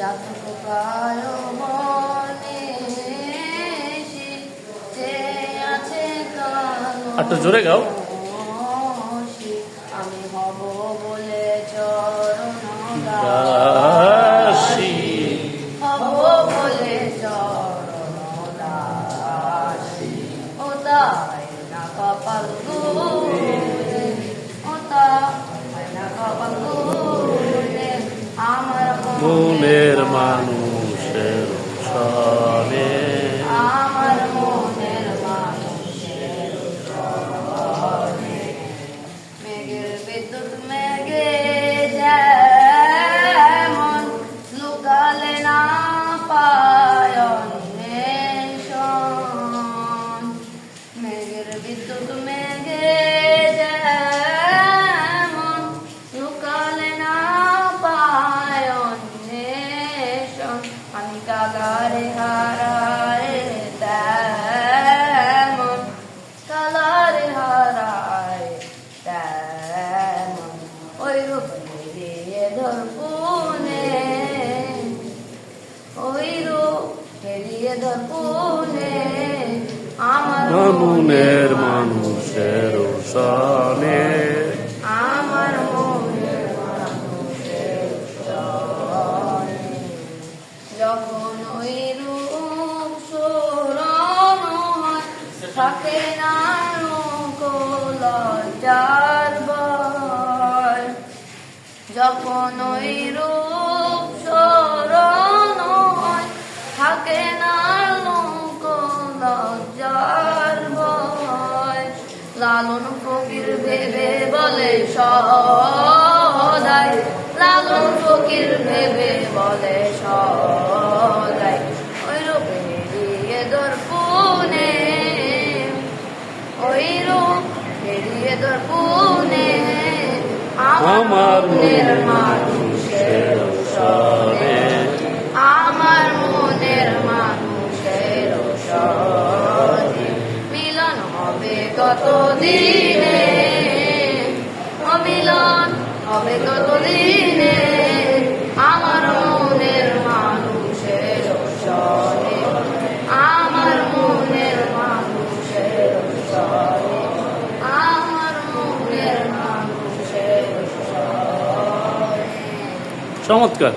লুকায় মনে আছে একটু জোরে গাও। আমি হব বলে চরণ দাসী হব বলে চরণ দাসী ও তাই না কপাল গুলে আমার মনের কাগারে হারায় তেমন কালারে হারায় তেমন ওই রূপ দিয়ে ধরপুনে ওই রূপ হেরিয়ে ধরপুনে আমার মানুষের সনে থাকে না লজ্জার ভয় যখন ওই রূপ স্মরণ হয়, থাকে না লোক লজ্জার ভয় লালন ফকির ভেবে বলে সদাই লালন ফকির ভেবে বলে সদাই। আমার মনের মনের মানুষের সনে আমার মনের মানুষের সনে মিলন হবে কত দিনে অমিলন হবে কত দিনে আমার মনের মানুষের সনে চমৎকার।